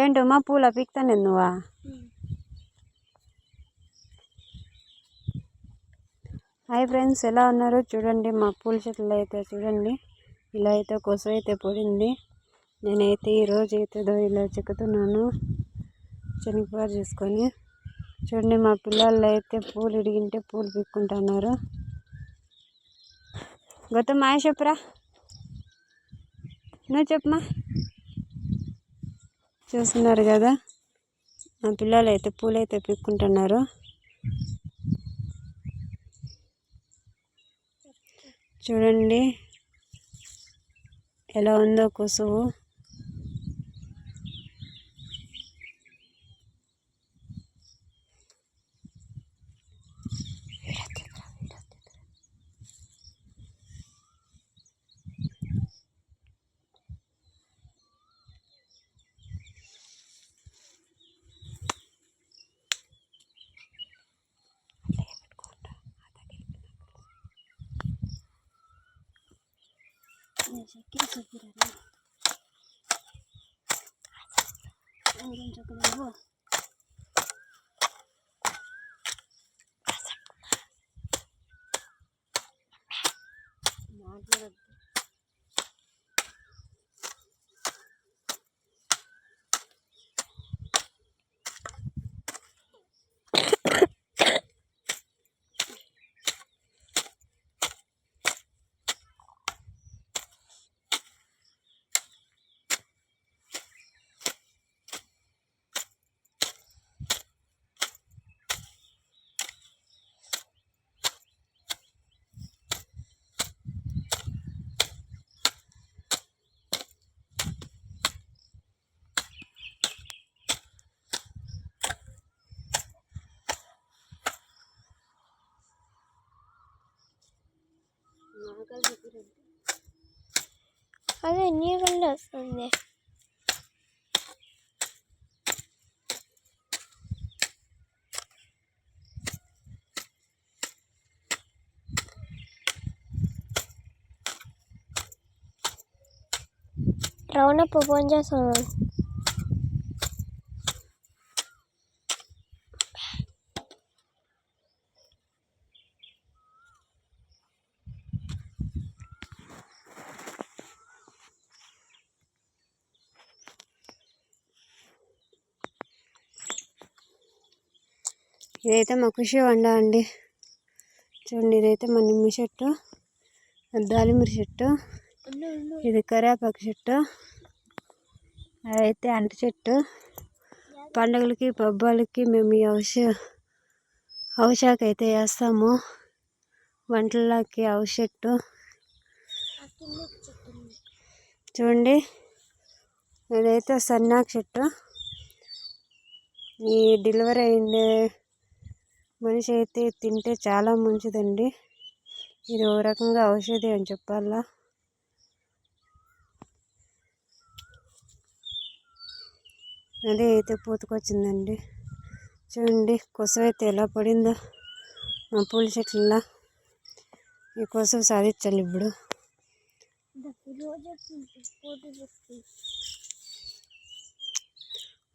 ఏంటమ్మా పూల పీక్తాను నువ్వా? హాయ్ ఫ్రెండ్స్ ఎలా ఉన్నారు? చూడండి మా పూల చెట్లు అయితే చూడండి ఇలా అయితే కొస అయితే పడింది నేనైతే ఈరోజు అయితే ఇలా చెక్కుతున్నాను శనగపారు చేసుకొని. చూడండి మా పిల్లలు అయితే పూలు ఇడిగింటే పూలు పీక్కుంటున్నారు. గౌతమ్ మాయ చెప్పురా. నువ్వు చెప్పమా చూస్తున్నారు కదా. మా పిల్లలు అయితే పూలైతే పీక్కుంటున్నారు. చూడండి. ఎలా ఉందో కొసువు. Neyse gerek yok birader. Ondan çok önemli bu. Nerede? ಅದೇ ನೀರೆಲ್ಲ ಹರಿಸ್ತದೆ ரவுண்டப் போஞ்சா சொல்லணும் ఇదైతే మా కృషి వండ అండి. చూడండి ఇదైతే మా నిమ్మ చెట్టు దాలిమిరి చెట్టు ఇది కరివేపాకు చెట్టు అదైతే అంట చెట్టు. పండుగలకి పబ్బాలకి మేము ఈ ఔష ఔషాక్ అయితే వేస్తాము. వంటలకి ఔష చెట్టు. చూడండి ఇదైతే సన్నాకు చెట్టు. ఈ డెలివరీ అయింది. మనిషి అయితే తింటే చాలా మంచిదండి. ఇది ఓ రకంగా ఔషధి అని చెప్పాలా? అదే అయితే పూతకొచ్చిందండి. చూడండి కొసవైతే ఎలా పడిందో. మా పూల చెట్లలో. ఈ కొసవ సాధించాలి ఇప్పుడు.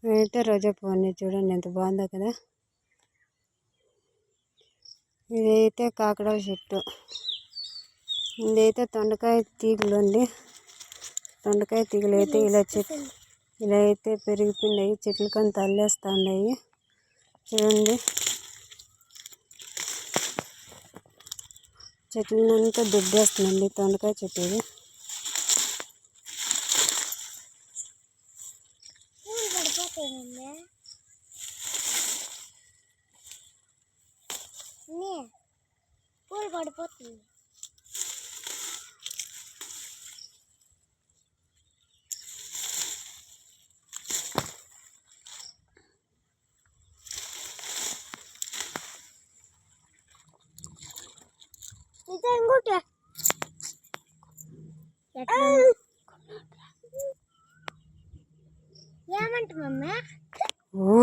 అయితే రోజా పువ్వు చూడండి ఎంత బాగుందో కదా. ఇదైతే కాకడాల చెట్టు. ఇదైతే తొండకాయ తీగలు అండి. తొండకాయ తీగలు అయితే ఇలా చెట్టు ఇలా అయితే పెరిగిపోయినాయి. చెట్లు కానీ తల్లేస్తూ ఉన్నాయి చూడండి. చెట్లనంతా దుబ్బేస్తుందండి. తొండకాయ చెట్టు ఇది. పడిపోతుంది ఇది ఇంకోటి ఏమంట మమ్మీ